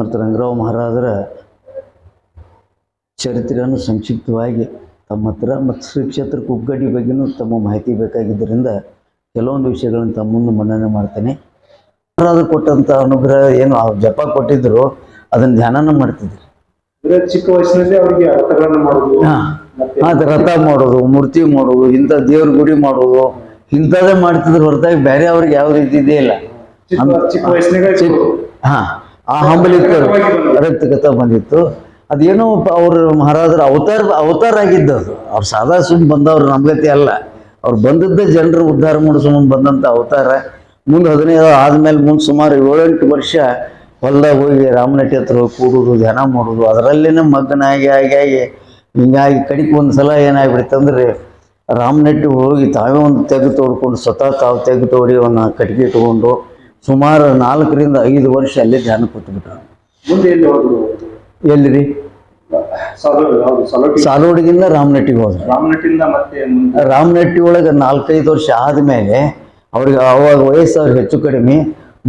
ಸಮರ್ಥ ರಂಗರಾವ್ ಮಹಾರಾಜರ ಚರಿತ್ರೆಯನ್ನು ಸಂಕ್ಷಿಪ್ತವಾಗಿ ತಮ್ಮ ಹತ್ರ ಮತ್ತು ಶ್ರೀ ಕ್ಷೇತ್ರ ಕುಗ್ಗಡ್ಡಿ ಬಗ್ಗೆನೂ ತಮ್ಮ ಮಾಹಿತಿ ಬೇಕಾಗಿದ್ದರಿಂದ ಕೆಲವೊಂದು ವಿಷಯಗಳನ್ನು ತಮ್ಮ ಮುಂದೆ ಮನ್ನಣೆ ಮಾಡ್ತೇನೆ. ಮಹಾರಾಜರು ಕೊಟ್ಟಂಥ ಅನುಗ್ರಹ ಏನು ಜಪ ಕೊಟ್ಟಿದ್ರು ಅದನ್ನು ಧ್ಯಾನನ ಮಾಡ್ತಿದ್ರು ಚಿಕ್ಕ ವಯಸ್ಸಿನಲ್ಲಿ ಅವರಿಗೆ ಅರ್ಥಗಳನ್ನ ಮಾಡೋದು ಅದು ರಥ ಮಾಡೋದು ಮೂರ್ತಿ ಮಾಡೋದು ಇಂಥ ದೇವ್ರ ಗುಡಿ ಮಾಡೋದು ಇಂಥದ್ದೇ ಮಾಡ್ತಿದ್ರು ಹೊರತಾಗಿ ಬೇರೆ ಅವ್ರಿಗೆ ಯಾವ ರೀತಿ ಇದೇ ಇಲ್ಲ. ಚಿಕ್ಕ ಚಿಕ್ಕ ವಯಸ್ಸಿನಾಗ ಹಾ. ಆ ಹಂಬಲಿ ಇತ್ತು ರಕ್ತಗತ ಬಂದಿತ್ತು. ಅದೇನೋ ಅವ್ರ ಮಹಾರಾಜರ ಅವತಾರ ಅವತಾರ ಆಗಿದ್ದು ಅದು. ಅವ್ರು ಸಾದಾ ಸುಮ್ ಬಂದವ್ರು ನಮ್ಗತಿ ಅಲ್ಲ. ಅವ್ರು ಬಂದದ್ದೇ ಜನರು ಉದ್ಧಾರ ಮಾಡಿಸ್ಕೊಂಡು ಬಂದಂಥ ಅವತಾರ. ಮುಂದೆ ಹದಿನೈದು ಆದಮೇಲೆ ಮುಂದೆ ಸುಮಾರು ಏಳೆಂಟು ವರ್ಷ ಹೊಲ್ದಾಗ ಹೋಗಿ ರಾಮನಟ್ಟಿ ಹತ್ರ ಹೋಗಿ ಕೂಡೋದು, ಧ್ಯಾನ ಮಾಡೋದು, ಅದರಲ್ಲಿನೇ ಮಗ್ನಾಗಿ ಆಗಿ ಆಗಿ ಹಿಂಗಾಗಿ ಕಡಿಗೆ ಒಂದು ಸಲ ಏನಾಗ್ಬಿಡ್ತಂದ್ರೆ ರಾಮನಟ್ಟಿ ಹೋಗಿ ತಾವೇ ಒಂದು ತೆಗೆದು ತೋಡ್ಕೊಂಡು ಸ್ವತಃ ತಾವು ತೆಗೆದು ತೋಡಿ ಅವನ್ನ ಕಟ್ಟಿಗೆ ಇಟ್ಕೊಂಡು ಸುಮಾರು ನಾಲ್ಕರಿಂದ ಐದು ವರ್ಷ ಅಲ್ಲೇ ಧ್ಯಾನ ಕೂತ್ಬಿಟ್ರು ಮುಂದೆ ಎಲ್ಲಿ ಸಲೋಟಿ ಸಾಲೋಡಿಗಿಂದ ರಾಮನಟ್ಟಿಗೆ ಹೋದ್ರು. ರಾಮನಟ್ಟಿಂದ ಮತ್ತೆ ಮುಂದೆ? ರಾಮನಟ್ಟಿ ಒಳಗೆ ನಾಲ್ಕೈದು ವರ್ಷ ಆದಮೇಲೆ ಅವ್ರಿಗೆ ಅವಾಗ ವಯಸ್ಸು ಅವ್ರಿಗೆ ಹೆಚ್ಚು ಕಡಿಮೆ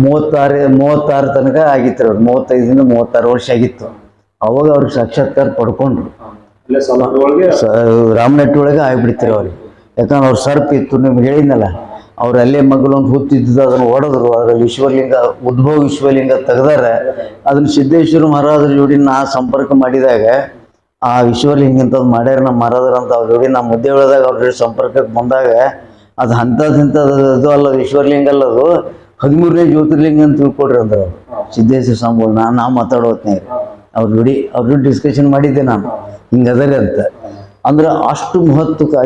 ಮೂವತ್ತಾರು ಮೂವತ್ತಾರು ತನಕ ಆಗಿತ್ತು ಅವ್ರು. ಮೂವತ್ತೈದರಿಂದ ಮೂವತ್ತಾರು ವರ್ಷ ಆಗಿತ್ತು. ಅವಾಗ ಅವ್ರಿಗೆ ಸಾಕ್ಷಾತ್ಕಾರ ಪಡ್ಕೊಂಡ್ರು. ರಾಮನಟ್ಟಿ ಒಳಗೆ ಆಗ್ಬಿಡ್ತಾರೆ ಅವ್ರಿಗೆ. ಯಾಕಂದ್ರೆ ಅವ್ರ ಸರ್ಪ್ ಇತ್ತು ನಿಮ್ಗೆ ಹೇಳಿದ್ನಲ್ಲ. ಅವ್ರು ಅಲ್ಲೇ ಮಗಲೊಂದು ಹುತ್ತಿದ್ದು ಅದನ್ನು ಹೊಡೆದ್ರು. ಅದ್ರಲ್ಲಿ ವಿಶ್ವಲಿಂಗ, ಉದ್ಭವ ವಿಶ್ವಲಿಂಗ ತೆಗ್ದಾರ. ಅದನ್ನು ಸಿದ್ದೇಶ್ವರ ಮಹಾರಾಜರ ಜೋಡಿ ನಾ ಸಂಪರ್ಕ ಮಾಡಿದಾಗ, ಆ ವಿಶ್ವಲಿಂಗ ಇಂಥದ್ದು ಮಾಡ್ಯಾರ ನಮ್ಮ ಮಹಾರಾಜರು ಅಂತ ಅವ್ರ ಜೋಡಿ ನಮ್ಮ ಮುದ್ದೆ ಒಳದಾಗ ಅವ್ರ ಜೋಡಿ ಸಂಪರ್ಕಕ್ಕೆ ಬಂದಾಗ, ಅದು ಅಂಥದ್ದು ಅಲ್ಲ ವಿಶ್ವಲಿಂಗ ಅಲ್ಲ ಅದು ಹದಿಮೂರನೇ ಜ್ಯೋತಿರ್ಲಿಂಗ ಅಂತ ತಿಳ್ಕೊಡ್ರಿ ಅಂದ್ರೆ ಅವರು. ಸಿದ್ದೇಶ್ವರ ಸ್ವಾಮಿಗಳು ನಾನು ನಾ ಮಾತಾಡೋ ಹೊತ್ನ್ಯಾಗ. ಅವ್ರ ಜೋಡಿ ಅವ್ರ ಜೋಡಿ ಡಿಸ್ಕಷನ್ ಮಾಡಿದ್ದೆ ನಾನು. ಹಿಂಗದರಿ ಅಂತ. ಅಂದ್ರೆ ಅಷ್ಟು ಮಹತ್ವಕ್ಕೆ ಆ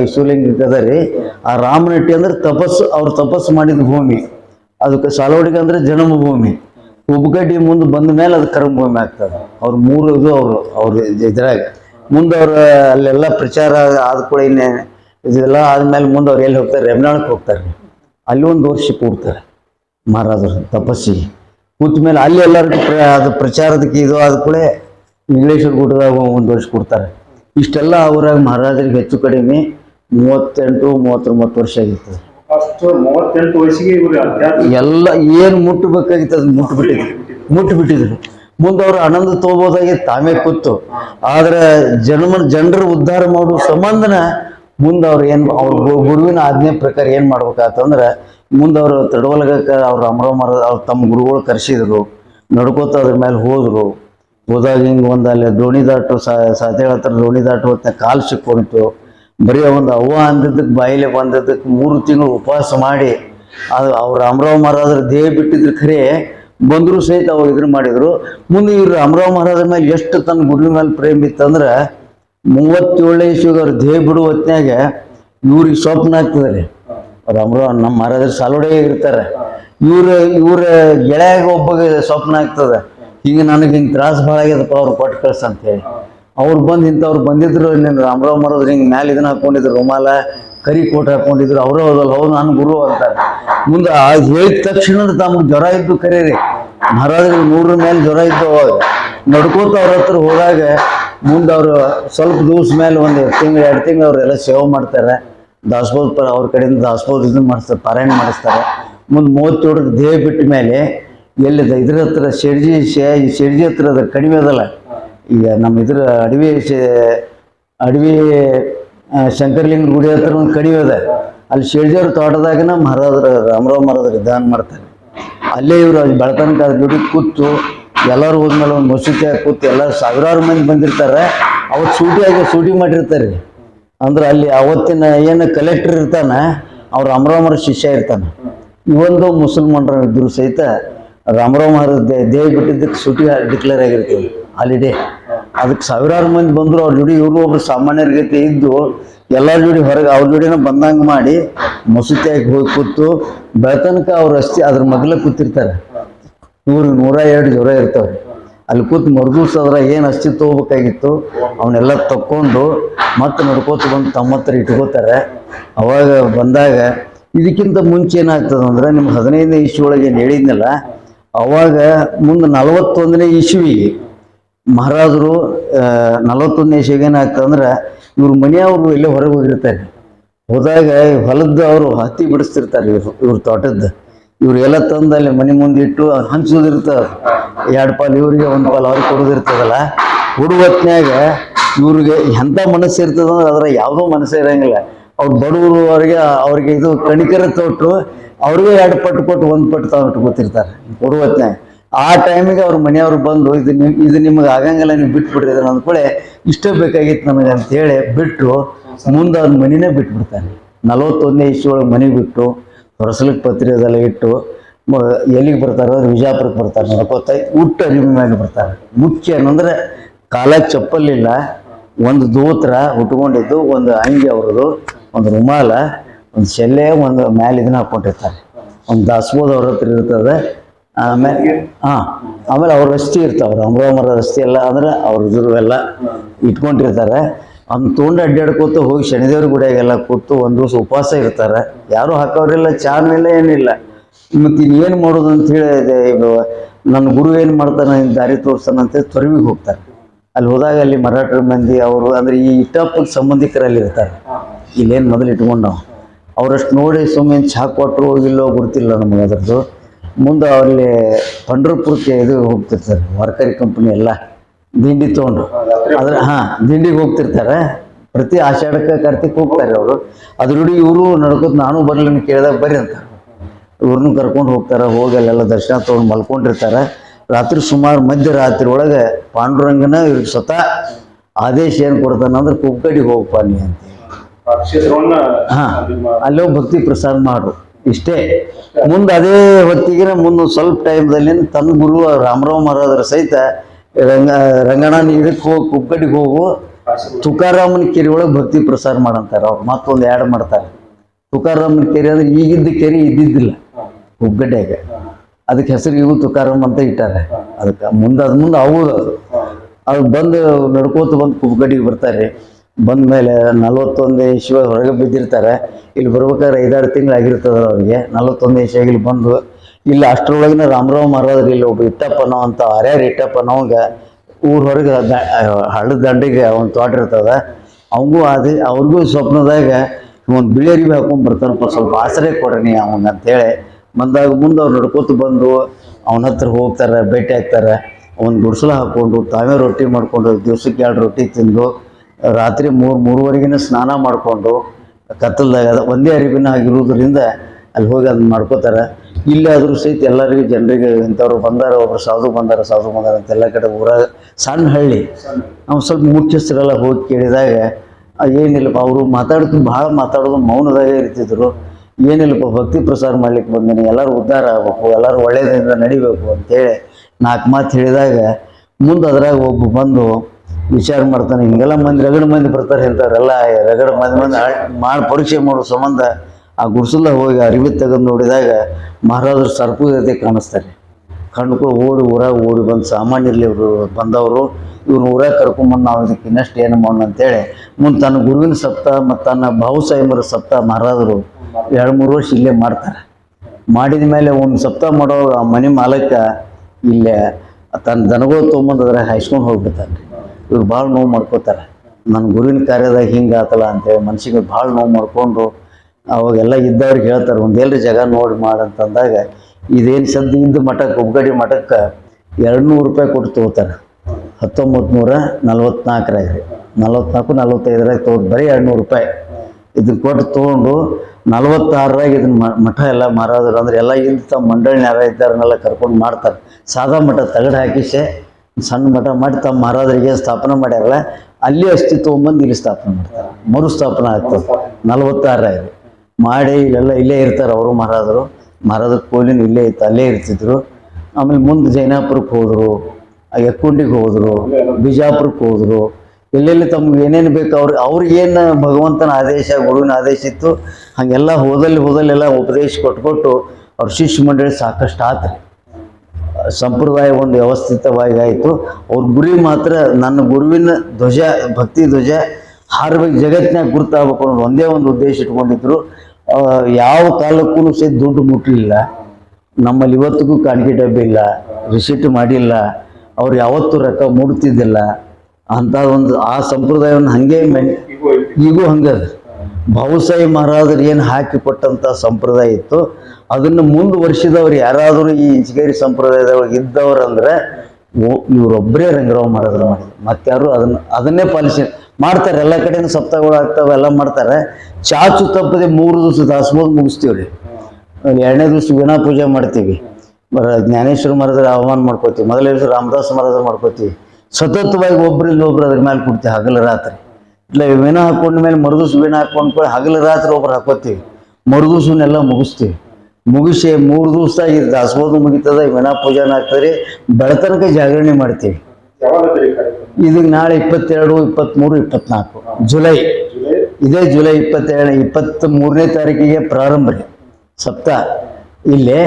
ಆ ರಾಮನಟ್ಟಿ ಅಂದ್ರೆ ತಪಸ್ಸು, ಅವ್ರು ತಪಸ್ಸು ಮಾಡಿದ ಭೂಮಿ. ಅದಕ್ಕೆ ಸಾಲವಡಿಗೆ ಅಂದ್ರೆ ಜನ್ಮಭೂಮಿ ಉಬ್ಗಡ್ಡಿ ಮುಂದೆ ಬಂದ ಮೇಲೆ ಅದು ಕರ್ಮಭೂಮಿ ಆಗ್ತದೆ. ಅವ್ರು ಮೂರು ಇದು ಅವರು, ಅವ್ರ ಇದ್ರಾಗ. ಮುಂದೆ ಅವ್ರ ಅಲ್ಲೆಲ್ಲ ಪ್ರಚಾರ ಆದ ಕೂಡ ಇನ್ನೇ ಇದೆಲ್ಲ ಆದ್ಮೇಲೆ ಮುಂದೆ ಅವ್ರು ಎಲ್ಲಿ ಹೋಗ್ತಾರೆ? ರೆಮ್ನಾಳಕ್ಕೆ ಹೋಗ್ತಾರೆ. ಅಲ್ಲಿ ಒಂದು ವರ್ಷ ಕೂಡ್ತಾರೆ ಮಹಾರಾಜರು ತಪಸ್ಸಿಗೆ. ಕೂತ ಮೇಲೆ ಅಲ್ಲಿ ಎಲ್ಲರಿಗೂ ಪ್ರ, ಅದು ಪ್ರಚಾರದಕ್ಕೆ ಇದು ಆದ ಕೂಡ ಇಂಗ್ಲೀಷ್ ಗುಡ್ಡದಾಗ ಒಂದು ವರ್ಷ ಕೊಡ್ತಾರೆ. ಇಷ್ಟೆಲ್ಲ ಅವರಾಗ ಮಹಾರಾಜರಿಗೆ ಹೆಚ್ಚು ಕಡಿಮೆ ಮೂವತ್ತೆಂಟು ಮೂವತ್ತೊಂಬತ್ತು ವರ್ಷ ಆಗಿತ್ತು. ಅಷ್ಟು ಮೂವತ್ತೆಂಟು ವಯಸ್ಸಿಗೆ ಇವರು ಅಧ್ಯಾತ್ಮ ಎಲ್ಲ ಏನು ಮುಟ್ಟಬೇಕಾಗಿತ್ತು ಅದನ್ನ ಮುಟ್ಬಿಟ್ಟಿದ್ರು ಮುಟ್ಬಿಟ್ಟಿದ್ರು ಮುಂದೆ ಅವರು ಆನಂದ ತಗೋಬೋದಾಗಿ ತಾವೇ ಕೂತು. ಆದ್ರೆ ಜನ್ಮ ಜನರ ಉದ್ಧಾರ ಮಾಡುವ ಸಂಬಂಧನ ಮುಂದೆ ಅವ್ರು ಏನು ಅವ್ರ ಗುರುವಿನ ಆಜ್ಞೆ ಪ್ರಕಾರ ಏನು ಮಾಡ್ಬೇಕಾತಂದ್ರೆ ಮುಂದೆ ಅವರು ತಡವಲಗಕ್ಕೆ ಅವ್ರ ಅಮರ ಮರ ಅವ್ರ ತಮ್ಮ ಗುರುಗಳು ಕರೆಸಿದ್ರು ನಡ್ಕೋತ ಅದ್ರ ಮೇಲೆ ಹೋದ್ರು. ಹೋದಾಗ ಹಿಂಗೆ ಒಂದು ಅಲ್ಲಿ ದೋಣಿ ದಾಟು ಸಾಧ್ಯ ಹತ್ರ ದೋಣಿ ದಾಟು ಹೊತ್ತಿನ ಕಾಲು ಸಿಕ್ಕೊಂತು. ಬರೀ ಒಂದು ಅವ್ವ ಅಂದಿದ್ದಕ್ಕೆ ಬಾಯಿಲೆ ಬಂದಿದ್ದಕ್ಕೆ ಮೂರು ತಿಂಗಳು ಉಪವಾಸ ಮಾಡಿ, ಅದು ಅವ್ರು ರಾಮರಾವ್ ಮಹಾರಾಜರ ದೇಹ ಬಿಟ್ಟಿದ್ರು ಖರೆ ಬಂದರೂ ಸಹಿತ ಅವ್ರು ಇದ್ರ ಮಾಡಿದ್ರು. ಮುಂದೆ ಇವ್ರು ರಾಮರಾವ್ ಮಹಾರಾಜರ ಮೇಲೆ ಎಷ್ಟು ತನ್ನ ಗುರುವಿನ ಮೇಲೆ ಪ್ರೇಮ ಇತ್ತಂದ್ರೆ ಮೂವತ್ತೇಳನೇ ಇಸ್ವಿಗೆ ಅವ್ರ ದೇಹ ಬಿಡುವ ಹೊತ್ನ್ಯಾಗ ಇವ್ರಿಗೆ ಸ್ವಪ್ನ ಆಗ್ತದೆ. ರೀ ಅವ್ರ ಅಮರಾವ್ ನಮ್ಮ ಮಹಾರಾಜರು ಇರ್ತಾರೆ. ಇವ್ರ ಇವ್ರ ಗೆಳೆಯಾಗ ಒಬ್ಬಗೆ ಸ್ವಪ್ನ ಆಗ್ತದೆ. ಹಿಂಗೆ ನನಗೆ ಹಿಂಗೆ ತ್ರಾಸ ಭಾಳ ಆಗ್ಯದಪ್ಪ, ಅವ್ರು ಕೊಟ್ಟು ಕಳ್ಸ ಅಂತ ಹೇಳಿ ಅವ್ರು ಬಂದು ಇಂಥವ್ರು ಬಂದಿದ್ರು ನೀನು ರಾಮರಾವ್ ಮರೋದ್ರು ಹಿಂಗೆ ಮ್ಯಾಲೆ ಇದನ್ನ ಹಾಕೊಂಡಿದ್ರು, ರುಮಾಲ, ಕರಿ ಕೋಟ್ ಹಾಕೊಂಡಿದ್ರು, ಅವರು ಹೌದಲ್ಲ ಹೌದು ನಾನು ಗುರು ಅಂತಾರೆ. ಮುಂದೆ ಹೇಳಿದ ತಕ್ಷಣ ತಮ್ಗೆ ಜ್ವರ ಇದ್ದು ಕರೀರಿ. ಮಹಾರಾಜರಿಗೆ ನೂರ ಮೇಲೆ ಜ್ವರ ಇದ್ದು ಅವಾಗ ನಡ್ಕೋತ ಅವ್ರ ಹತ್ರ ಹೋದಾಗ ಮುಂದೆ ಅವರು ಸ್ವಲ್ಪ ದಿವಸ ಮೇಲೆ ಒಂದು ತಿಂಗಳು, ಎರಡು ತಿಂಗಳು ಅವರೆಲ್ಲ ಸೇವೆ ಮಾಡ್ತಾರೆ. ದಾಸಬೋಧ ಅವ್ರ ಕಡೆಯಿಂದ ದಾಸಬೋಧ ಇದನ್ನು ಮಾಡಿಸ್ತಾರೆ, ಪಾರಾಯಣ ಮಾಡಿಸ್ತಾರೆ. ಮುಂದೆ ಮೂವತ್ತೇಳಕ್ಕೆ ದೇಹ ಬಿಟ್ಟ ಮೇಲೆ ಎಲ್ಲಿದ? ಇದ್ರ ಹತ್ರ ಶೆಡ್ಜಿ ಶೆಡ್ಜಿ ಹತ್ರ ಅದ, ಕಡಿಮೆ ಅದಲ್ಲ. ಈಗ ನಮ್ಮ ಇದ್ರ ಅಡವಿ ಅಡವಿ ಶಂಕರ್ಲಿಂಗ ಗುಡಿ ಹತ್ರ ಒಂದು ಕಡಿಮೆ ಅದ. ಅಲ್ಲಿ ಶೆಡ್ಜಿಯವ್ರ ತೋಟದಾಗನ ಮಹಾರಾಜರ, ರಾಮರಾವ್ ಮಹಾರಾಜರು ದಾನ ಮಾಡ್ತಾರೆ. ಅಲ್ಲೇ ಇವರು ಅಲ್ಲಿ ಬೆಳತನಕ ಅದ್ರ ಕೂತು, ಎಲ್ಲರೂ ಹೋದ್ಮೇಲೆ ಒಂದು ಮಸೂತಿಯಾಗಿ ಕೂತು ಎಲ್ಲ ಸಾವಿರಾರು ಮಂದಿ ಬಂದಿರ್ತಾರೆ. ಅವತ್ತು ಸೂಟಿಯಾಗಿ ಸೂಟಿ ಮಾಡಿರ್ತಾರೆ. ಅಂದ್ರೆ ಅಲ್ಲಿ ಅವತ್ತಿನ ಏನು ಕಲೆಕ್ಟರ್ ಇರ್ತಾನೆ, ಅವ್ರು ರಾಮರಾಮರ ಶಿಷ್ಯ ಇರ್ತಾನೆ. ಇವೊಂದು ಮುಸಲ್ಮಾನರ ಇದ್ರು ಸಹಿತ ರಾಮರಾವ್ ಮಹಾರಾಜ್ ದೇವಿ ಬಿಟ್ಟಿದ್ದಕ್ಕೆ ಸೂಟಿ ಡಿಕ್ಲೇರ್ ಆಗಿರ್ತದೆ ಹಾಲಿಡೇ ಅದಕ್ಕೆ ಸಾವಿರಾರು ಮಂದಿ ಬಂದರು, ಅವ್ರ ಜೋಡಿ ಇವರು ಒಬ್ರು ಸಾಮಾನ್ಯರ ಗತಿ ಇದ್ದು ಎಲ್ಲ ಜೋಡಿ ಹೊರಗೆ ಅವ್ರ ಜೋಡಿನ ಬಂದಂಗೆ ಮಾಡಿ ಮಸೂತಿಯಾಗಿ ಹೋಗಿ ಕೂತು ಬೆಳತನಕ ಅವ್ರು ಅಷ್ಟೇ ಅದ್ರ ಮೊದಲೇ ಕೂತಿರ್ತಾರೆ. ನೂರು ನೂರ ಎರಡು ಜ್ವರ ಇರ್ತವೆ ಅಲ್ಲಿ ಕೂತು ಮರುದಿವ್ಸ ಅದ್ರ ಏನು ಅಸ್ಥಿ ತೊಗೋಬೇಕಾಗಿತ್ತು ಅವನ್ನೆಲ್ಲ ತಕ್ಕೊಂಡು ಮತ್ತೆ ನಡ್ಕೋತ ಬಂದು ತಮ್ಮ ಹತ್ರ ಇಟ್ಕೋತಾರೆ. ಅವಾಗ ಬಂದಾಗ ಇದಕ್ಕಿಂತ ಮುಂಚೆ ಏನಾಗ್ತದೆ ಅಂದ್ರೆ ನಿಮ್ಗೆ ಹದಿನೈದನೇ ಇಶ್ಯೂ ಒಳಗೆ ಏನು ಹೇಳಿದ್ನಲ್ಲ ಅವಾಗ ಮುಂದೆ ನಲವತ್ತೊಂದನೇ ಇಸ್ವಿ ಮಹಾರಾಜರು ನಲವತ್ತೊಂದನೇ ಇಶ್ವಿಗೆ ಏನಾಗ್ತದೆ ಅಂದ್ರೆ ಇವ್ರ ಮನೆಯವರು ಇಲ್ಲೇ ಹೊರಗೆ ಹೋಗಿರ್ತಾರೆ. ಹೋದಾಗ ಹೊಲದ್ದು ಅವರು ಹತ್ತಿ ಬಿಡಿಸ್ತಿರ್ತಾರೆ ಇವ್ರು, ಇವ್ರ ತೋಟದ್ದು. ಇವರೆಲ್ಲ ತಂದು ಅಲ್ಲಿ ಮನೆ ಮುಂದೆ ಇಟ್ಟು ಹಂಚೋದಿರ್ತದ ಎರಡು ಪಾಲು ಇವರಿಗೆ, ಒಂದು ಪಾಲು ಅವ್ರಿಗೆ ಕೊಡೋದಿರ್ತದಲ್ಲ. ಕೊಡುವತ್ನಾಗ ಇವ್ರಿಗೆ ಎಂಥ ಮನಸ್ಸು ಇರ್ತದ ಅಂದ್ರೆ ಅದ್ರ ಯಾವುದೋ ಮನಸ್ಸು ಇರಂಗಿಲ್ಲ. ಅವ್ರು ಬಡವರು ಅವ್ರಿಗೆ ಇದು ಕಣಿಕರ ತೊಟ್ಟು ಅವ್ರಿಗೂ ಎರಡು ಪಟ್ಟು ಕೊಟ್ಟು ಒಂದು ಪಟ್ಟು ತಾವು ಇಟ್ಕೊತಿರ್ತಾರೆ ಕೊಡುವತ್ನಾಗ ಆ ಟೈಮಿಗೆ ಅವ್ರ ಮನೆಯವ್ರು ಬಂದು, ಇದು ನಿಮ್, ಇದು ನಿಮಗೆ ಆಗಂಗಿಲ್ಲ, ನೀವು ಬಿಟ್ಬಿಡ್ರಿ ಇದನ್ನ ಅಂದ್ಕೊಳ್ಳೆ, ಇಷ್ಟೇ ಬೇಕಾಗಿತ್ತು ನಮಗೆ ಅಂತೇಳಿ ಬಿಟ್ಟು ಮುಂದೆ ಅವ್ರ ಮನಿನೇ ಬಿಟ್ಬಿಡ್ತಾನೆ ನಲವತ್ತೊಂದನೇ ಇಸ್ವಿ ಒಳಗೆ ಮನೆ ಬಿಟ್ಟು ಹೊರಸಲಕ್ಕೆ ಪತ್ರಿಕೆಲ್ಲ ಇಟ್ಟು ಎಲ್ಲಿಗೆ ಬರ್ತಾರೋ ವಿಜಾಪುರಕ್ಕೆ ಬರ್ತಾರೆ ನಡ್ಕೋತ ಉಟ್ಟು ಅರಿವಿ ಮ್ಯಾಗ ಬರ್ತಾರೆ. ಮುಖ್ಯ ಏನಂದ್ರೆ, ಕಾಲ ಚಪ್ಪಲಿಲ್ಲ, ಒಂದು ದೂತ್ರ ಉಟ್ಕೊಂಡಿದ್ದು, ಒಂದು ಅಂಗಿ ಅವ್ರದ್ದು. ಒಂದು ರುಮಾಲ, ಒಂದು ಶೆಲ್ಲೆ, ಒಂದು ಮ್ಯಾಲ ಇದನ್ನ ಹಾಕ್ಕೊಂಡಿರ್ತಾರೆ. ಒಂದು ದಾಸ್ಬೋದ್ ಅವ್ರ ಹತ್ರ ಇರ್ತದೆ. ಆಮೇಲೆ ಹಾಂ, ಆಮೇಲೆ ಅವ್ರ ರಸ್ತಿ ಇರ್ತಾವ್ರ ಅಮರಾಮರ ರಸ್ತಿ ಎಲ್ಲ ಅಂದ್ರೆ ಅವ್ರ ಎಲ್ಲ ಇಟ್ಕೊಂಡಿರ್ತಾರೆ. ಅವ್ನ ತೊಗೊಂಡು ಅಡ್ಡಾಡ್ಕೋತ ಹೋಗಿ ಶನಿದೇವ್ರ ಗುಡಿಯಾಗೆಲ್ಲ ಕೂತು ಒಂದು ದಿವಸ ಉಪವಾಸ ಇರ್ತಾರೆ. ಯಾರು ಹಾಕೋರಿಲ್ಲ ಚಾನಿಲ್ಲ ಏನಿಲ್ಲ. ಮತ್ತು ಇನ್ನೇನು ಮಾಡೋದು ಅಂತ ಹೇಳಿ ನನ್ನ ಗುರು ಏನು ಮಾಡ್ತಾನೆ ದಾರಿ ತೋರಿಸ್ತಾನೆ ಅಂತ ತೊರವಿಗೆ ಹೋಗ್ತಾರೆ. ಅಲ್ಲಿ ಹೋದಾಗ ಅಲ್ಲಿ ಮರಾಠರ ಮಂದಿ ಅವರು, ಅಂದ್ರೆ ಈ ಇಟ್ಟಪ್ಪಗೆ ಸಂಬಂಧಿಕರಲ್ಲಿ ಇರ್ತಾರೆ. ಇಲ್ಲೇನು ಮೊದಲು ಇಟ್ಕೊಂಡು ನಾವು ಅವರಷ್ಟು ನೋಡಿ ಸುಮ್ಮನೆ ಚಹಾ ಕೊಟ್ಟರು ಇಲ್ಲೋ ಗೊತ್ತಿಲ್ಲ ನಮಗೆ ಅದ್ರದ್ದು. ಮುಂದೆ ಅಲ್ಲಿ ಪಂಡ್ರಪುರಕ್ಕೆ ಇದು ಹೋಗ್ತಿರ್ತಾರೆ, ವರ್ಕರಿ ಕಂಪ್ನಿ ಎಲ್ಲ. ದಿಂಡಿ ತೊಗೊಂಡು. ಅದ್ರ ಹಾಂ, ದಿಂಡಿಗೆ ಹೋಗ್ತಿರ್ತಾರೆ. ಪ್ರತಿ ಆಷಾಢಕ್ಕೆ ಕಾರ್ತಿಕ್ ಹೋಗ್ತಾರೆ ಅವರು. ಅದ್ರೊಡಿ ಇವರು ನಡ್ಕೋತ ನಾನು ಬರಲಿ ಅಂತ ಕೇಳಿದಾಗ ಬರ್ರಿ ಅಂತ. ಇವ್ರನ್ನೂ ಕರ್ಕೊಂಡು ಹೋಗ್ತಾರೆ, ಹೋಗಿ ಅಲ್ಲೆಲ್ಲ ದರ್ಶನ ತೊಗೊಂಡು ಮಲ್ಕೊಂಡಿರ್ತಾರೆ. ರಾತ್ರಿ ಸುಮಾರು ಮಧ್ಯರಾತ್ರಿ ಒಳಗೆ ಪಾಂಡುರಂಗನ ಇವ್ರಿಗೆ ಸ್ವತಃ ಆದೇಶ ಏನು ಕೊಡ್ತಾನೆ ಅಂದ್ರೆ ಕುಕ್ಕಡಿಗೆ ಹೋಗಪ್ಪ ನೀ ಅಂತ ಹಾ. ಅಲ್ಲೋ ಭಕ್ತಿ ಪ್ರಸಾರ ಮಾಡ್ರು. ಇಷ್ಟೇ. ಮುಂದೆ ಅದೇ ಹೊತ್ತಿಗೆ ಮುಂದೆ ಸ್ವಲ್ಪ ಟೈಮ್ದಲ್ಲಿ ತನ್ನ ಗುರು ರಾಮರಾವ್ ಮಹಾರಾಜರ ಸಹಿತ ರಂಗ ರಂಗಣ ಇದಕ್ಕೆ ಹೋಗಿ ಕುಕ್ಕಡಿಗೆ ಹೋಗು ತುಕಾರಾಮನ ಕೆರೆ ಒಳಗೆ ಭಕ್ತಿ ಪ್ರಸಾರ ಮಾಡಂತಾರೆ ಅವ್ರು. ಮತ್ತೊಂದು ಆ್ಯಡ್ ಮಾಡ್ತಾರೆ. ತುಕಾರಾಮನ ಕೆರೆ ಅಂದ್ರೆ ಈಗಿದ್ದ ಕೆರೆ ಇದ್ದಿದ್ದಿಲ್ಲ. ಹುಗ್ಗಡ್ಡೆಗ ಅದಕ್ಕೆ ಹೆಸರು ಇವು ತುಕಾರಾಮ್ ಅಂತ ಇಟ್ಟಾರೆ. ಅದಕ್ಕೆ ಮುಂದೆ ಅದು ಮುಂದೆ ಅವರು ಅದು. ಅದು ಬಂದು ನಡ್ಕೋತ ಬಂದು ಕುಬ್ಗಡಿಗೆ ಬರ್ತಾರೆ. ಬಂದ ಮೇಲೆ ನಲ್ವತ್ತೊಂದು ಇಶ್ವ ಹೊರಗೆ ಬಿದ್ದಿರ್ತಾರೆ. ಇಲ್ಲಿ ಬರ್ಬೇಕಾದ್ರೆ ಐದಾರು ತಿಂಗಳು ಆಗಿರ್ತದೆ ಅವ್ರಿಗೆ. ನಲ್ವತ್ತೊಂದು ಇಶ್ವ ಇಲ್ಲಿ ಬಂದು ಇಲ್ಲಿ ಅಷ್ಟರೊಳಗಿನ ರಾಮರಾವ್ ಮಹಾರಾಜರು ಇಲ್ಲಿ ಒಬ್ಬ ಇಟ್ಟಪ್ಪನೋ ಅಂತ ಹರ್ಯಾರ ಇಟ್ಟಪ್ಪನವಂಗ ಊರ ಹೊರಗೆ ಹಳ್ಳದ ದಂಡಿಗೆ ಒಂದು ತೋಟ ಇರ್ತದೆ. ಅವಂಗೂ ಅದು, ಅವ್ರಿಗೂ ಸ್ವಪ್ನದಾಗ ಒಂದು ಬಿಳಿ ಅರಿವಿ ಹಾಕೊಂಡ್ ಸ್ವಲ್ಪ ಆಸರೆ ಕೊಡ್ರಿ ನೀ ಅವನ ಅಂತೇಳಿ ಬಂದಾಗ ಮುಂದೆ ಅವ್ರು ನಡ್ಕೋತ ಬಂದು ಅವನ ಹತ್ರ ಹೋಗ್ತಾರೆ, ಭೇಟಿ ಆಗ್ತಾರೆ. ಒಂದು ಗುಡ್ಸಲ ಹಾಕ್ಕೊಂಡು ತಾವೇ ರೊಟ್ಟಿ ಮಾಡಿಕೊಂಡು ದಿವಸಕ್ಕೆ ಎರಡು ರೊಟ್ಟಿ ತಿಂದು ರಾತ್ರಿ ಮೂರು ಮೂರುವರೆಗಿನ ಸ್ನಾನ ಮಾಡಿಕೊಂಡು ಕತ್ತಲ್ದಾಗ ಅದು ಒಂದೇ ಅರಿವಿನ ಆಗಿರೋದ್ರಿಂದ ಅಲ್ಲಿ ಹೋಗಿ ಅದನ್ನ ಮಾಡ್ಕೋತಾರೆ ಇಲ್ಲಾದರೂ ಸಹಿತ ಎಲ್ಲರಿಗೂ ಜನರಿಗೆ ಇಂಥವ್ರು ಬಂದಾರ, ಒಬ್ರು ಸಾಧು ಬಂದಾರ ಸಾಧು ಬಂದಾರ ಅಂತ ಎಲ್ಲ ಕಡೆ ಊರಾಗ ಸಣ್ಣ ಹಳ್ಳಿ. ನಾವು ಸ್ವಲ್ಪ ಮುಖ್ಯಸ್ಥರೆಲ್ಲ ಹೋಗಿ ಕೇಳಿದಾಗ ಏನಿಲ್ಲಪ್ಪ, ಅವರು ಮಾತಾಡ್ತು ಭಾಳ ಮಾತಾಡೋದು ಮೌನದಾಗ ಇರ್ತಿದ್ರು ಏನಿಲ್ಲಪ್ಪ, ಭಕ್ತಿ ಪ್ರಸಾರ ಮಾಡ್ಲಿಕ್ಕೆ ಬಂದೀನಿ, ಎಲ್ಲರೂ ಉದ್ಧಾರ ಆಗಬೇಕು, ಎಲ್ಲರೂ ಒಳ್ಳೆಯದಿಂದ ನಡಿಬೇಕು ಅಂತೇಳಿ ನಾಲ್ಕು ಮಾತು ಹೇಳಿದಾಗ, ಮುಂದೆ ಅದ್ರಾಗ ಒಬ್ಬ ಬಂದು ವಿಚಾರ ಮಾಡ್ತಾನೆ, ಹಿಂಗೆಲ್ಲ ಮಂದಿ ರಗಡ ಮಂದಿ ಬರ್ತಾರೆ ಇಂಥವ್ರೆಲ್ಲ. ರಗಡ ಮಂದಿ ಮಂದಿ ಮಾಡಿ ಪರೀಕ್ಷೆ ಮಾಡೋ ಸಂಬಂಧ ಆ ಗುಡ್ಸಲ್ಲ ಹೋಗಿ ಅರಿವಿ ತೆಗೆದು ನೋಡಿದಾಗ ಮಹಾರಾಜರು ಸರ್ಪು ಜೊತೆ ಕಾಣಿಸ್ತಾರೆ. ಕಣ್ಕೊ ಓಡಿ ಊರಾಗ ಓಡಿ ಬಂದು ಸಾಮಾನ್ಯರಲ್ಲಿ ಇವರು ಬಂದವರು ಇವ್ರು ಊರಾಗ ಕರ್ಕೊಂಬಂದು ನಾವು ಇದಕ್ಕೆ ಇನ್ನಷ್ಟು ಏನು ಮಾಡೋಣ ಅಂತೇಳಿ ಮುಂದೆ ತನ್ನ ಗುರುವಿನ ಸಪ್ತ ಮತ್ತು ತನ್ನ ಭಾವು ಸಾಹೇಬರ ಸಪ್ತ ಮಹಾರಾಜರು ಎರಡು ಮೂರು ವರ್ಷ ಇಲ್ಲೇ ಮಾಡ್ತಾರೆ. ಮಾಡಿದ ಮೇಲೆ ಒಂದು ಸಪ್ತ ಮಾಡೋ ಮನೆ ಮಾಲಕ ಇಲ್ಲೇ ತನ್ನ ದನಗಳು ತೊಗೊಂಬಂದು ಹಾಯ್ಸ್ಕೊಂಡು ಹೋಗ್ಬಿಡ್ತಾನೆ ಇವ್ರು ಭಾಳ ನೋವು ಮಾಡ್ಕೋತಾರೆ. ನನ್ನ ಗುರುವಿನ ಕಾರ್ಯದಾಗ ಹಿಂಗೆ ಆತಲ್ಲ ಅಂತೇಳಿ ಮನ್ಸಿಗೆ ಭಾಳ ನೋವು ಮಾಡ್ಕೊಂಡು ಅವಾಗೆಲ್ಲ ಇದ್ದವ್ರಿಗೆ ಹೇಳ್ತಾರೆ ಒಂದು ಎಲ್ಲರ ಜಾಗ ನೋಡಿ ಮಾಡಂತಂದಾಗ ಇದೇನು ಸದ್ದು ಇದ್ದು ಮಠಕ್ಕೆ ಉಬ್ಗಡಿ ಮಠಕ್ಕೆ ಎರಡು ನೂರು ರೂಪಾಯಿ ಕೊಟ್ಟು ತೊಗೋತಾರೆ. ಹತ್ತೊಂಬತ್ತು ನೂರ ನಲ್ವತ್ನಾಲ್ಕರಾಗ ರೀ. ನಲ್ವತ್ನಾಲ್ಕು, ನಲ್ವತ್ತೈದರಾಗ ತೊಗೊಂಡು ಬರೀ ಎರಡು ನೂರು ರೂಪಾಯಿ. ಇದನ್ನ ಕೊಟ್ಟು ತೊಗೊಂಡು ನಲ್ವತ್ತಾರರಾಗ ಇದನ್ನ ಮಠ ಎಲ್ಲ ಮಾರಾದ್ರು. ಅಂದ್ರೆ ಎಲ್ಲ ತಮ್ಮ ಮಂಡಳಿನ ಯಾರ ಇದ್ದಾರನ್ನೆಲ್ಲ ಕರ್ಕೊಂಡು ಮಾಡ್ತಾರೆ. ಸಾದಾ ಮಠ ತಗಡು ಹಾಕಿಸೆ ಸಣ್ಣ ಮಠ ಮಾಡಿ ತಮ್ಮ ಮಹಾರಾಜರಿಗೆ ಸ್ಥಾಪನೆ ಮಾಡ್ಯಾರಲ್ಲ, ಅಲ್ಲಿ ಅಸ್ತಿತ್ವ ಬಂದು ಇಲ್ಲಿ ಸ್ಥಾಪನೆ ಮಾಡ್ತಾರೆ. ಮರು ಸ್ಥಾಪನೆ ಆಗ್ತದೆ ನಲ್ವತ್ತಾರರಾಗ ಮಾಡಿ ಇಲ್ಲೆಲ್ಲ ಇಲ್ಲೇ ಇರ್ತಾರೆ ಅವರು ಮಹಾರಾಜರು. ಮಹಾರಾಜರ ಕೋಲಿನ ಇಲ್ಲೇ ಇತ್ತು, ಅಲ್ಲೇ ಇರ್ತಿದ್ರು. ಆಮೇಲೆ ಮುಂದೆ ಜೈನಾಪುರಕ್ಕೆ ಹೋದರು ಎಕ್ಕುಂಡಿಗೆ ಹೋದರು, ಬಿಜಾಪುರಕ್ಕೆ ಹೋದರು. ಎಲ್ಲೆಲ್ಲಿ ತಮ್ಗೆ ಏನೇನು ಬೇಕು ಅವ್ರು, ಅವ್ರಿಗೇನು ಭಗವಂತನ ಆದೇಶ, ಗುರುವಿನ ಆದೇಶ ಇತ್ತು, ಹಾಗೆಲ್ಲ ಹೋದಲ್ಲಿ ಹೋದಲ್ಲೆಲ್ಲ ಉಪದೇಶ ಕೊಟ್ಕೊಟ್ಟು ಅವ್ರ ಶಿಷ್ಯ ಮಂಡಳಿ ಸಾಕಷ್ಟು ಆತ್ರಿ ಸಂಪ್ರದಾಯ ಒಂದು ವ್ಯವಸ್ಥಿತವಾಗಿ ಆಯಿತು ಅವ್ರ ಗುರಿ ಮಾತ್ರ ನನ್ನ ಗುರುವಿನ ಧ್ವಜ, ಭಕ್ತಿ ಧ್ವಜ ಹಾರಬೇಕು ಜಗತ್ತಿನಾಗ ಗುರುತಾಗಬೇಕು ಅನ್ನೋದು ಒಂದೇ ಒಂದು ಉದ್ದೇಶ ಇಟ್ಕೊಂಡಿದ್ರು. ಯಾವ ಕಾಲಕ್ಕೂ ಸಹಿತ ದುಡ್ಡು ಮುಟ್ಟಲಿಲ್ಲ ನಮ್ಮಲ್ಲಿ ಇವತ್ತಿಗೂ ಕಾಣಿಕೆ ಡಬ್ಬಿ ಇಲ್ಲ ರಿಸಿಟ್ ಮಾಡಿಲ್ಲ, ಅವ್ರು ಯಾವತ್ತೂ ರೊಕ್ಕ ಮೂಡ್ತಿದ್ದಿಲ್ಲ ಅಂತ ಒಂದು ಆ ಸಂಪ್ರದಾಯವನ್ನು ಹಂಗೆ ಮೆನ್ ಈಗೂ ಐತಿ. ಭಾವುಸಾಯಿ ಮಹಾರಾಜರು ಏನು ಹಾಕಿ ಕೊಟ್ಟಂಥ ಸಂಪ್ರದಾಯ ಇತ್ತು, ಅದನ್ನು ಮುಂದುವರಿಸಿದವ್ರು ಯಾರಾದರೂ ಈ ಇಂಚಗೇರಿ ಸಂಪ್ರದಾಯದೊಳಗೆ ಇದ್ದವ್ರಂದ್ರೆ ಓ- ಇವರೊಬ್ಬರೇ ರಂಗರಾವ್ ಮಹಾರಾಜರು ಮಾಡಿದ್ರು. ಮತ್ತಾರು ಅದನ್ನ, ಅದನ್ನೇ ಪಾಲಿಸಿ ಮಾಡ್ತಾರೆ. ಎಲ್ಲ ಕಡೆನೂ ಸಪ್ತಾಹಗಳು ಆಗ್ತಾವೆ, ಎಲ್ಲ ಮಾಡ್ತಾರೆ. ಚಾಚು ತಪ್ಪದೆ ಮೂರು ದಿವಸ ದಾಸಬೋದ್ ಮುಗಿಸ್ತೀವಿ ರೀ ಎರಡನೇ ದಿವಸ ವೀಣಾ ಪೂಜೆ ಮಾಡ್ತೀವಿ. ಜ್ಞಾನೇಶ್ವರ ಮಹಾರಾಜರ ಆಹ್ವಾನ ಮಾಡ್ಕೋತೀವಿ. ಮೊದಲನೇ ದಿವಸ ರಾಮದಾಸ್ ಮಹಾರಾಜರು ಮಾಡ್ಕೋತೀವಿ. ಸತತವಾಗಿ ಒಬ್ಬರಿಂದ ಒಬ್ರು ಅದ್ರ ಮೇಲೆ ಕೊಡ್ತೀವಿ, ಹಗಲು ರಾತ್ರಿ. ಇಲ್ಲ ವಿನ ಹಾಕೊಂಡ ಮೇಲೆ ಮರುದಿವ್ಸ ಹಾಕೊಂಡ ಹಾಕೊಂಡು ಹಗಲು ರಾತ್ರಿ ಒಬ್ರು ಹಾಕೋತೀವಿ. ಮರುದಿವ್ಸನೆಲ್ಲ ಮುಗಿಸ್ತೀವಿ. ಮುಗಿಸಿ ಮೂರು ದಿವಸ ಈ ದಾಸಬೋಧ ಮುಗಿತದ ವಿನ ಪೂಜಾನ ಆಗ್ತದೆ. ಬೆಳತನಕ ಜಾಗರಣೆ ಮಾಡ್ತೀವಿ. ಇದಕ್ಕೆ ನಾಳೆ ಇಪ್ಪತ್ತೆರಡು ಇಪ್ಪತ್ತ್ಮೂರು ಇಪ್ಪತ್ನಾಲ್ಕು. ಜುಲೈ. ಇದೇ ಜುಲೈ ಇಪ್ಪತ್ತೆರಡು ಇಪ್ಪತ್ತ್ ಮೂರನೇ ತಾರೀಕಿಗೆ ಪ್ರಾರಂಭ ರೀ ಸಪ್ತ. ಇಲ್ಲಿ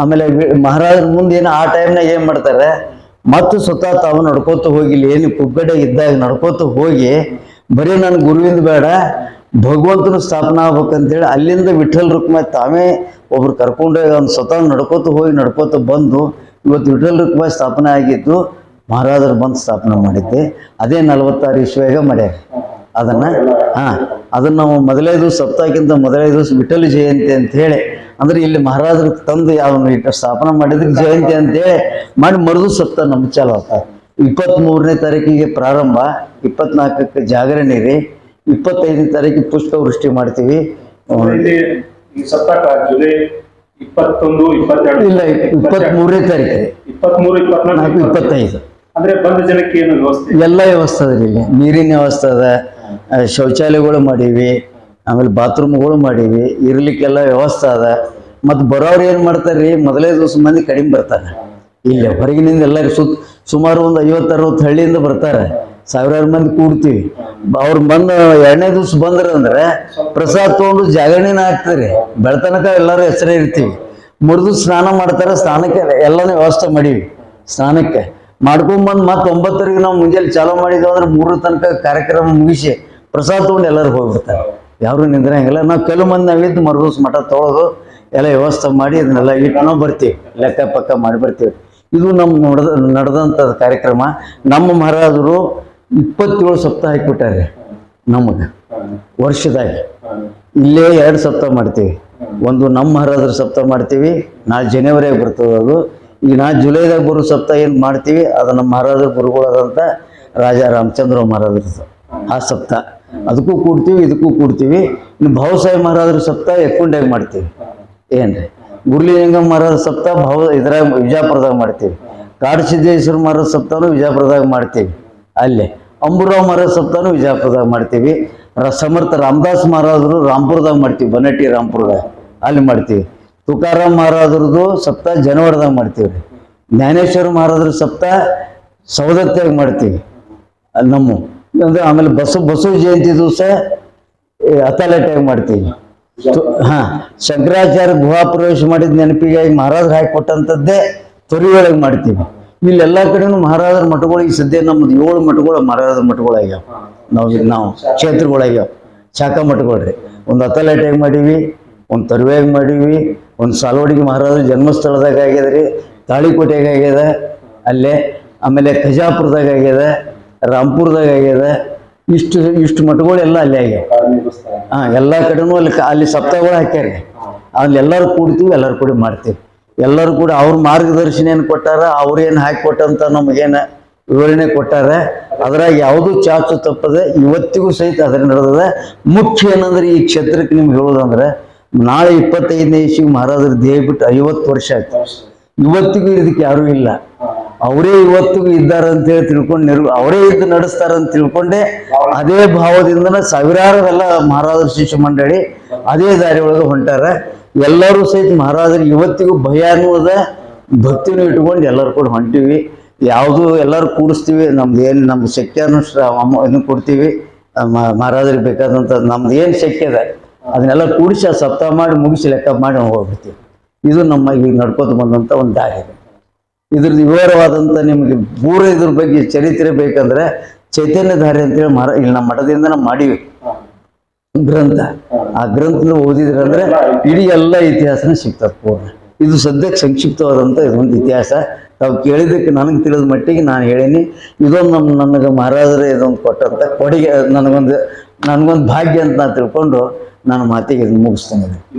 ಆಮೇಲೆ ಮಹಾರಾಜರ ಮುಂದೆ ಏನು ಆ ಟೈಮ್ನಾಗ ಏನು ಮಾಡ್ತಾರೆ? ಮತ್ತು ಸ್ವತಃ ತಾವು ನಡ್ಕೋತ ಹೋಗಿ, ಇಲ್ಲಿ ಏನು ಕುಗ್ಗಡೆ ಇದ್ದಾಗ ನಡ್ಕೋತ ಹೋಗಿ ಬರೀ ನನ್ನ ಗುರುವಿಂದ ಬೇಡ, ಭಗವಂತನ ಸ್ಥಾಪನೆ ಆಗ್ಬೇಕಂತೇಳಿ ಅಲ್ಲಿಂದ ವಿಠಲ್ ರುಕ್ಮಾಯಿ ತಾವೇ ಒಬ್ರು ಕರ್ಕೊಂಡು ಅವ್ನು ಸ್ವತಃ ನಡ್ಕೋತ ಹೋಗಿ ನಡ್ಕೋತ ಬಂದು ಇವತ್ತು ವಿಠಲ್ ರುಕ್ಮಾಯಿ ಸ್ಥಾಪನೆ ಆಗಿದ್ದು ಮಹಾರಾಜರು ಬಂದು ಸ್ಥಾಪನೆ ಮಾಡಿದ್ದೆ. ಅದೇ ನಲವತ್ತಾರು ಇಶ್ವೇಗ ಮಾಡ್ಯಾರ ಅದನ್ನ, ಹಾಂ, ಅದನ್ನ ನಾವು ಮೊದಲೇ ದಿವಸ ಸಪ್ತಾಹಕ್ಕಿಂತ ಮೊದಲೇ ದಿವಸ ವಿಠಲ್ ಜಯಂತಿ ಅಂತ ಹೇಳಿ, ಅಂದ್ರೆ ಇಲ್ಲಿ ಮಹಾರಾಜರು ತಂದು ಅವನು ಸ್ಥಾಪನೆ ಮಾಡಿದ್ರೆ ಜಯಂತಿ ಅಂತೇಳಿ ಮಾಡಿ ಮರುದು ಸಪ್ತಾಹ ನಮ್ಮ ಚಾಲು ಇಪ್ಪತ್ತ್ ಮೂರನೇ ತಾರೀಕಿಗೆ ಪ್ರಾರಂಭ ಇಪ್ಪತ್ನಾಲ್ಕಕ್ಕೆ ಜಾಗರಣೆ ರೀ ಇಪ್ಪತ್ತೈದನೇ ತಾರೀಕಿಗೆ ಪುಷ್ಪವೃಷ್ಟಿ ಮಾಡ್ತೀವಿ. ಇಲ್ಲಿ ಈ ಸಪ್ತಾಹ ಜುಲೈ ಇಪ್ಪತ್ತೊಂದು ಇಪ್ಪತ್ತೆರಡು. ಇಲ್ಲ ತಾರೀಕು. ಇಪ್ಪತ್ನಾಲ್ಕು ಇಪ್ಪತ್ತೈದು. ಅಂದ್ರೆ ಬಂದ ಜನಕ್ಕೆ ಏನು ವ್ಯವಸ್ಥೆ? ಎಲ್ಲ ವ್ಯವಸ್ಥೆ ಅದ ಇಲ್ಲಿ ನೀರಿನ ವ್ಯವಸ್ಥೆ ಅದ ಶೌಚಾಲಯಗಳು ಮಾಡೀವಿ ಆಮೇಲೆ ಬಾತ್ರೂಮ್ಗಳು ಮಾಡೀವಿ ಇರ್ಲಿಕ್ಕೆಲ್ಲ ವ್ಯವಸ್ಥೆ ಅದ. ಮತ್ತು ಬರೋರು ಏನು ಮಾಡ್ತಾರೆ ರೀ ಮೊದಲೇ ದಿವಸ ಮಂದಿ ಕಡಿಮೆ ಬರ್ತಾರೆ. ಇಲ್ಲಿ ಹೊರಗಿನಿಂದ ಎಲ್ಲರೂ ಸುತ್ತ ಸುಮಾರು ಒಂದು ಐವತ್ತು ಅರವತ್ತು ಹಳ್ಳಿಯಿಂದ ಬರ್ತಾರೆ. ಸಾವಿರಾರು ಮಂದಿ ಕೂಡ್ತೀವಿ. ಅವ್ರು ಬಂದು ಎರಡನೇ ದಿವಸ ಬಂದ್ರೆ ಅಂದ್ರೆ ಪ್ರಸಾದ ತೊಗೊಂಡು ಜಾಗರಣೆನ ಹಾಕ್ತಾರೆ. ಬೆಳತನಕ ಎಲ್ಲರೂ ಹೆಸರೇ ಇರ್ತೀವಿ. ಮುರಿದು ಸ್ನಾನ ಮಾಡ್ತಾರೆ, ಸ್ನಾನಕ್ಕೆ ಎಲ್ಲನೂ ವ್ಯವಸ್ಥೆ ಮಾಡೀವಿ ಸ್ನಾನಕ್ಕೆ. ಮಾಡ್ಕೊಂಬಂದು ಮತ್ತೆ ಒಂಬತ್ತರಿಗೆ ನಾವು ಮುಂಜಾನೆ ಚಾಲೂ ಮಾಡಿದ್ವಿ ಅಂದ್ರೆ ಮೂರರ ತನಕ ಕಾರ್ಯಕ್ರಮ ಮುಗಿಸಿ ಪ್ರಸಾದ ತಗೊಂಡು ಎಲ್ಲರೂ ಹೋಗ್ಬಿಡ್ತಾರೆ. ಯಾರು ನಿಂದ್ರಂಗಿಲ್ಲ ನಾವು ಕೆಲವು ಮಂದಿ ನಾವಿದ್ದು ಮರುದಿವ್ಸ ಮಠ ತೊಳೆದು ಎಲ್ಲ ವ್ಯವಸ್ಥೆ ಮಾಡಿ ಅದನ್ನೆಲ್ಲ ಇಟ್ಟು ನಾವು ಬರ್ತೀವಿ. ಲೆಕ್ಕ ಪಕ್ಕ ಮಾಡಿ ಬರ್ತೀವಿ. ಇದು ನಮ್ಮ ನಡೆದ ನಡೆದಂಥ ಕಾರ್ಯಕ್ರಮ. ನಮ್ಮ ಮಹಾರಾಜರು ಇಪ್ಪತ್ತೇಳು ಸಪ್ತಾಹ ಹಾಕಿಬಿಟ್ಟಾರೆ ನಮಗೆ, ವರ್ಷದಾಗ. ಇಲ್ಲೇ ಎರಡು ಸಪ್ತಾಹ ಮಾಡ್ತೀವಿ. ಒಂದು ನಮ್ಮ ಮಹಾರಾಜರ ಸಪ್ತಾಹ ಮಾಡ್ತೀವಿ, ನಾಳೆ ಜನವರಿಯಾಗಿ ಬರ್ತದೆ ಅದು. ಈಗ ನಾ ಜುಲೈದಾಗ ಬರೋ ಸಪ್ತಾಹ ಏನು ಮಾಡ್ತೀವಿ, ಅದು ನಮ್ಮ ಮಹಾರಾಜರ ಗುರುಗಳಾದಂಥ ರಾಜ ರಾಮಚಂದ್ರ ಮಹಾರಾಜರ ಆ ಸಪ್ತಾಹ. ಅದಕ್ಕೂ ಕೂಡ್ತೀವಿ, ಇದಕ್ಕೂ ಕೂಡ್ತೀವಿ. ಇನ್ನು ಭಾವಸಾಹಿ ಮಹಾರಾಜರ ಸಪ್ತಾಹ ಎಕ್ಕೊಂಡಾಗಿ ಮಾಡ್ತೀವಿ. ಏನ್ರಿ? ಗುರ್ಲಿಲಿಂಗಂ ಮಹಾರಾಜ ಸಪ್ತಾಹ ಭಾವ ಇದ್ರಾಗ ವಿಜಯಪುರದಾಗ ಮಾಡ್ತೀವಿ. ಕಾಡಸಿದ್ದೇಶ್ವರ ಮಹಾರಾಜ ಸಪ್ತಾಹನು ವಿಜಯಪುರದಾಗ ಮಾಡ್ತೀವಿ. ಅಲ್ಲಿ ಅಂಬುರಾವ್ ಮಹಾರಾಜ ಸಪ್ತಾಹನು ವಿಜಯಪುರದಾಗ ಮಾಡ್ತೀವಿ. ಸಮರ್ಥ ರಾಮದಾಸ್ ಮಹಾರಾಜರು ರಾಮ್ಪುರದಾಗ ಮಾಡ್ತೀವಿ, ಬನಟ್ಟಿ ರಾಮ್ಪುರದ ಅಲ್ಲಿ ಮಾಡ್ತೀವಿ. ತುಕಾರಾಮ್ ಮಹಾರಾಜರದು ಸಪ್ತಾಹ ಜನವರದಾಗ ಮಾಡ್ತೀವಿ. ಜ್ಞಾನೇಶ್ವರ ಮಹಾರಾಜರ ಸಪ್ತಾಹ ಸವದತ್ತಿಯಾಗ ಮಾಡ್ತೀವಿ. ಅಲ್ಲಿ ನಮ್ಮ ಅಂದರೆ ಆಮೇಲೆ ಬಸವ ಬಸವ ಜಯಂತಿ ದಿವಸ ಅತಾಲಟ್ಟಾಗಿ ಮಾಡ್ತೀವಿ. ಹಾ ಶಂಕರಾಚಾರ್ಯ ಗುಹಾ ಪ್ರವೇಶ ಮಾಡಿದ ನೆನಪಿಗೆ ಮಹಾರಾಜರು ಹಾಕಿ ಕೊಟ್ಟಂಥದ್ದೇ ತೊರಿ ಒಳಗೆ ಮಾಡ್ತೀವಿ. ಇಲ್ಲೆಲ್ಲ ಕಡೆನೂ ಮಹಾರಾಜರ ಮಠಗಳು ಈ ಸದ್ಯ ನಮ್ಮದು ಏಳು ಮಠಗಳು ಮಹಾರಾಜರ ಮಠಗಳಾಗ್ಯಾವ. ನಾವು ನಾವು ಕ್ಷೇತ್ರಗಳಾಗ್ಯಾವ. ಶಾಖಾ ಮಠಗಳು ರೀ ಒಂದು ಅಥಾಲೆಟಾಗಿ ಮಾಡೀವಿ ಒಂದು ತರುವೆಯಾಗಿ ಮಾಡೀವಿ ಒಂದು ಸಾಲವಾಡಿಗೆ ಮಹಾರಾಜರ ಜನ್ಮಸ್ಥಳದಾಗ ಆಗ್ಯದ ರೀ ತಾಳಿಕೋಟೆಗೆ ಆಗ್ಯದ ಅಲ್ಲೇ ಆಮೇಲೆ ಖಜಾಪುರದಾಗ ಆಗ್ಯದ ರಾಂಪುರದಾಗ ಆಗ್ಯದ ಇಷ್ಟು ಇಷ್ಟು ಮಠಗಳೆಲ್ಲ ಅಲ್ಲೇ ಆಗ್ಯಾವ ಹಾ ಎಲ್ಲ ಕಡೆನೂ ಅಲ್ಲಿ ಅಲ್ಲಿ ಸಪ್ತಾಹಗಳು ಹಾಕ್ಯಾರಿ. ಅಲ್ಲಿ ಎಲ್ಲರೂ ಕೂಡ್ತೀವಿ ಎಲ್ಲರೂ ಕೂಡ ಮಾಡ್ತೀವಿ. ಎಲ್ಲರೂ ಕೂಡ ಅವ್ರ ಮಾರ್ಗದರ್ಶನ ಏನು ಕೊಟ್ಟಾರ ಅವ್ರು ಏನು ಹಾಕಿ ಕೊಟ್ಟಂತ ನಮಗೇನು ವಿವರಣೆ ಕೊಟ್ಟಾರ. ಅದ್ರಾಗ ಯಾವುದೂ ಚಾಚು ತಪ್ಪದೆ ಇವತ್ತಿಗೂ ಸಹಿತ ಅದ್ರ ನಡೆದದ. ಮುಖ್ಯ ಏನಂದ್ರೆ ಈ ಕ್ಷೇತ್ರಕ್ಕೆ ನಿಮ್ಗೆ ಹೇಳೋದಂದ್ರೆ ನಾಳೆ ಇಪ್ಪತ್ತೈದನೇ ಇಸ್ವಿಗೆ ಮಹಾರಾಜರು ದೇಹ ಬಿಟ್ಟು ಐವತ್ತು ವರ್ಷ ಆಯ್ತು. ಇವತ್ತಿಗೂ ಇದಕ್ಕೆ ಯಾರೂ ಇಲ್ಲ. ಅವರೇ ಇವತ್ತು ಇದ್ದಾರೆ ಅಂತ ಹೇಳಿ ತಿಳ್ಕೊಂಡು ನಿರ್ ಅವರೇ ಇದ್ದು ನಡೆಸ್ತಾರ ಅಂತ ತಿಳ್ಕೊಂಡೆ. ಅದೇ ಭಾವದಿಂದ ಸಾವಿರಾರು ಎಲ್ಲ ಮಹಾರಾಜರ ಶಿಷ್ಯ ಮಂಡಳಿ ಅದೇ ದಾರಿ ಒಳಗೆ ಹೊಂಟಾರ. ಎಲ್ಲರೂ ಸಹಿತ ಮಹಾರಾಜರು ಇವತ್ತಿಗೂ ಭಯ ಅನ್ನೋದ ಭಕ್ತಿನೂ ಇಟ್ಕೊಂಡು ಎಲ್ಲರೂ ಕೂಡ ಹೊಂಟಿವಿ. ಯಾವುದು ಎಲ್ಲರೂ ಕೂಡಿಸ್ತೀವಿ, ನಮ್ದು ಏನು ನಮ್ಮ ಶಕ್ತಿ ಇದನ್ನು ಕೊಡ್ತೀವಿ. ಮಹಾರಾಜರಿಗೆ ಬೇಕಾದಂಥ ನಮ್ದು ಏನು ಶಕ್ತಿ ಅದ, ಅದನ್ನೆಲ್ಲ ಕೂಡಿಸಿ ಆ ಸಪ್ತಾಹ ಮಾಡಿ ಮುಗಿಸಿ ಲೆಕ್ಕ ಮಾಡಿ ಹೋಗ್ಬಿಡ್ತೀವಿ. ಇದು ನಮ್ಮ ಈಗ ನಡ್ಕೊತ ಬಂದಂಥ ಒಂದು ದಾರಿ. ಇದೆ ಇದ್ರದ್ದು ವಿವರವಾದಂಥ ನಿಮಗೆ ಪೂರ ಇದ್ರ ಬಗ್ಗೆ ಚರಿತ್ರೆ ಬೇಕಂದ್ರೆ ಚೈತನ್ಯಧಾರಿ ಅಂತ ಅಂತೇಳಿ ಮರ ಇಲ್ಲಿ ನಮ್ಮ ಮಠದಿಂದ ನಾವು ಮಾಡೀವಿ ಗ್ರಂಥ. ಆ ಗ್ರಂಥನ ಓದಿದ್ರೆ ಅಂದ್ರೆ ಇಡೀ ಎಲ್ಲ ಇತಿಹಾಸನ ಸಿಗ್ತದೆ ಪೂರ್ಣ. ಇದು ಸದ್ಯಕ್ಕೆ ಸಂಕ್ಷಿಪ್ತವಾದಂಥ ಇದೊಂದು ಇತಿಹಾಸ. ತಾವು ಕೇಳಿದ್ದಕ್ಕೆ ನನಗೆ ತಿಳಿದ ಮಟ್ಟಿಗೆ ನಾನು ಹೇಳೀನಿ. ಇದೊಂದು ನಮ್ಮ ನನಗೆ ಮಹಾರಾಜರೇ ಇದೊಂದು ಕೊಟ್ಟಂತ ಕೊಡುಗೆ ನನಗೊಂದು ನನಗೊಂದು ಭಾಗ್ಯ ಅಂತ ನಾನು ತಿಳ್ಕೊಂಡು ನಾನು ಮಾತಿಗೆ ಮುಗಿಸ್ತೇನೆ.